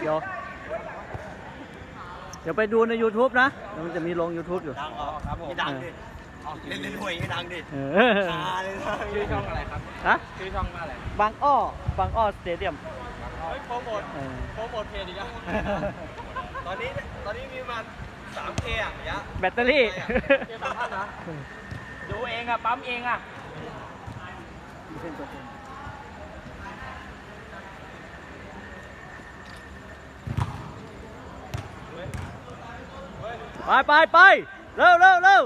เดี๋ยว เดี๋ยวไปดูใน YouTube นะเดี๋ยวมันจะมีลง YouTube อยู่ ดังออกครับผมดังดิเล่นเล่นหวยให้ดังดิเออตาเลยนะชื่อช่องอะไรครับฮะ ชื่อช่องว่าอะไรบางอ้อ บางอ้อสเตเดียมเฮ้ยโปรโมทเออโปรโมทเพจอีกแล้วตอนนี้ตอนนี้มีประมาณสามเคอะยะแบตเตอรี่เกมสามพันนะดูเองอะปั๊มเองอะ ไปไปไปเร็วเร็วเร็ว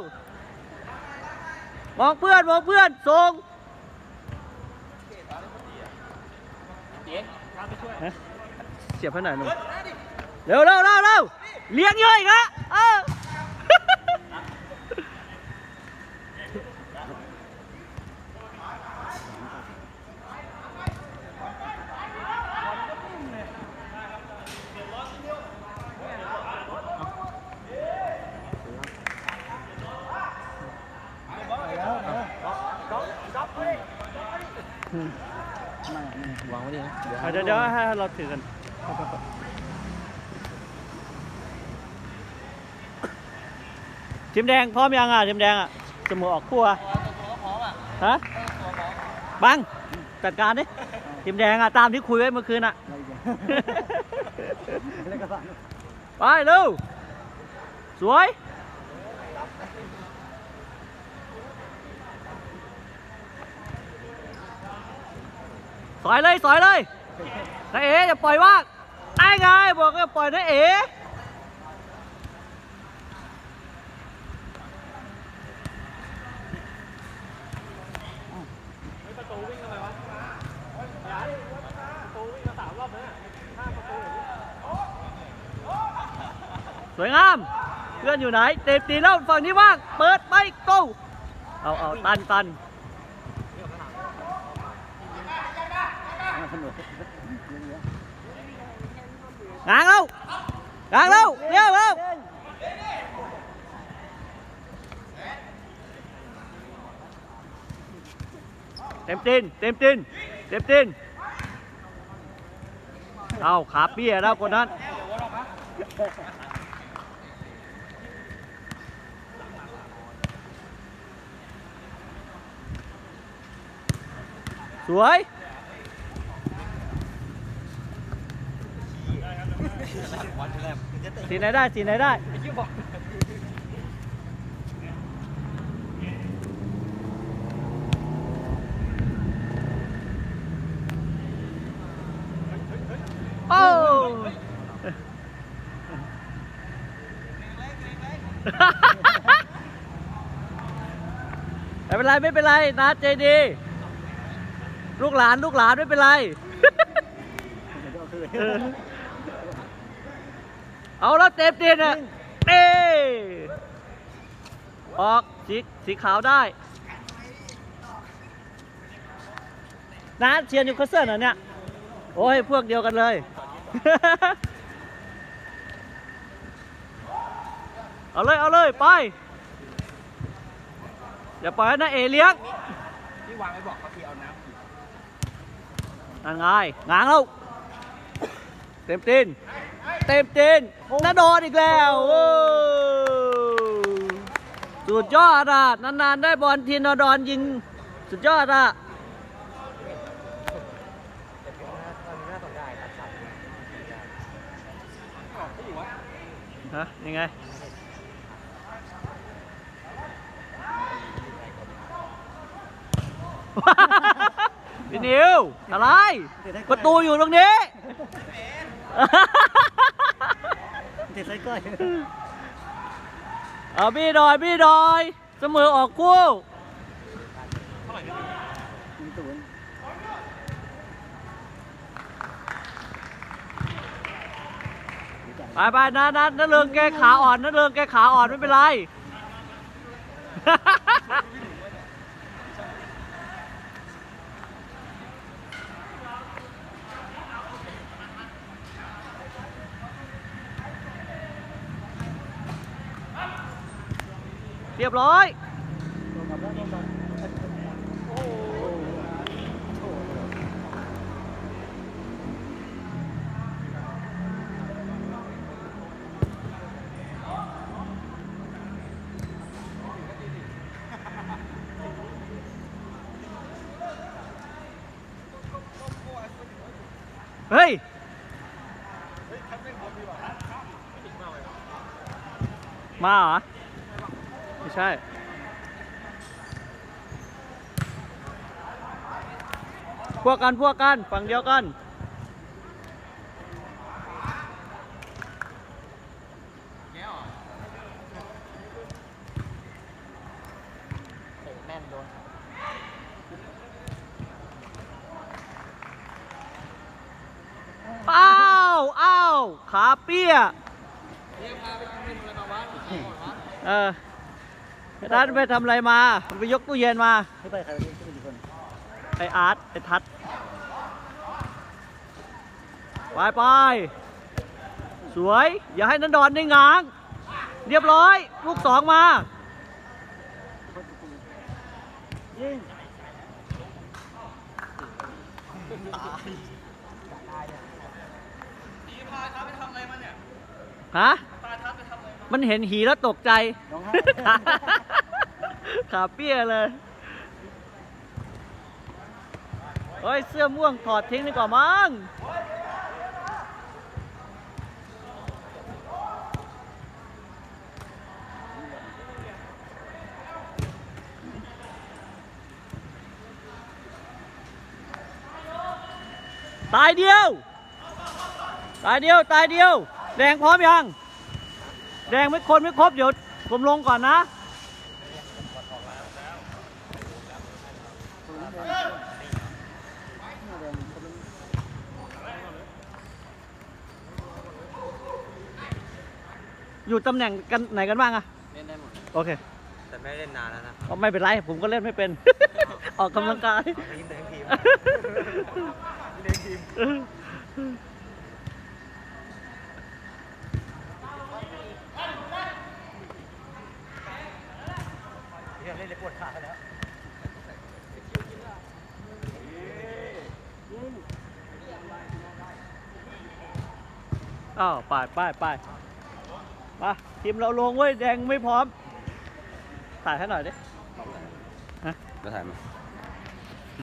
มองเพื่อนมองเพื่อนส่งเจ๊ข้ามไปช่วยฮะเสียบให้หน่อยหนุ่มเร็วเร็วเร็วเร็วเลี้ยงเยอะอีกละเออ วางไว้ดินะอะเดี๋ยวเดี๋ยวให้เราถือกันทีมแดงพร้อมยังอะทีมแดงอะเสมอออกคู่อะฮะบังจัดการดิทีมแดงอะตามที่คุยไว้เมื่อคืนอะไปเร็วสวย สอยเลยสอยเลยนายเอ๋อย่าปล่อยว่างได้ไงบอกว่าปล่อยนายเอ๋สวยงาม เพื่อนอยู่ไหน เต็มตีแล้วฝั่งนี้ว่าง เปิดไปโก้เอาเอาตันตัน งางแล้วงางแล้วเร็วเร็วเต็มตีนเต็มตีนเต็มตีนเอาขาเปี้ยแล้วคนนั้นสวย สีไหนได้สีไหนได้โอ้ไม่เป็นไรไม่เป็นไรนะใจดี ลูกหลานลูกหลานไม่เป็นไร เออเอาแล้วเต็มตีนอะเต้ออกสีสีขาวได้น้าเชียร์นิวคาสเซิลเหรอเนี่ย โอ้ย พวกเดียวกันเลย เอาเลย เอาเลย ไป อย่าปล่อยให้นาเอเลี้ยงที่วางไว้บอกเขาที่เอาน้ำนั่นไงง้างแล้ว เต็มตีน เต็มตีนนาโดนอีกแล้วโอ้สุดยอดอะ นานๆ ได้บอลทีนาดอนยิง สุดยอดอะฮะยังไงพี่นิวอะไร ประตูอยู่ตรงนี้ เตะใส่ก้อยเอาบี้ดอยบี้ดอย เสมอออกคู่มีตูนไปไปนะนะนั่นเรืองแกขาอ่อนนั่นเรืองแกขาอ่อนไม่เป็นไร เรียบร้อยเฮ้ยมาเหรอ ใช่พวกกันพวกกันฝั่งเดียวกันเอ้าวอ้าวขาเปี้ยเออ ไอ้ทัดไปทำอะไรมามันไปยกตู้เย็นมาไม่ไปใครไปที่คนไออาร์ตไอทัดไปไปสวย อย่าให้นันดอนได้ง้าง เรียบร้อย ลูกสองมายิงพี่พาทับไปทำอะไรมาเนี่ยฮะ มามันเห็นหีแล้วตกใจ ร้องไห้ ขาขาเปี้ยเลยเฮ้ย เสื้อม่วงถอดทิ้งดีกว่ามั้งตายเดียว ตายเดียว ตายเดียว แดงพร้อมยัง แดงไม่คนไม่ครบเดี๋ยวผมลงก่อนนะอยู่ตำแหน่งกันไหนกันบ้างอะเล่นได้หมด โอเค แต่ไม่เล่นนานแล้วนะเอาไม่เป็นไร ผมก็เล่นไม่เป็น ออกกำลังกาย ทีมแต่งทีมเล่นทีมเล่นเลยปวดขาแล้ว อ้าวไปไปไปไปทีมเราลงเว้ยแดงไม่พร้อมถ่ายให้หน่อยดิก็ถ่ายมา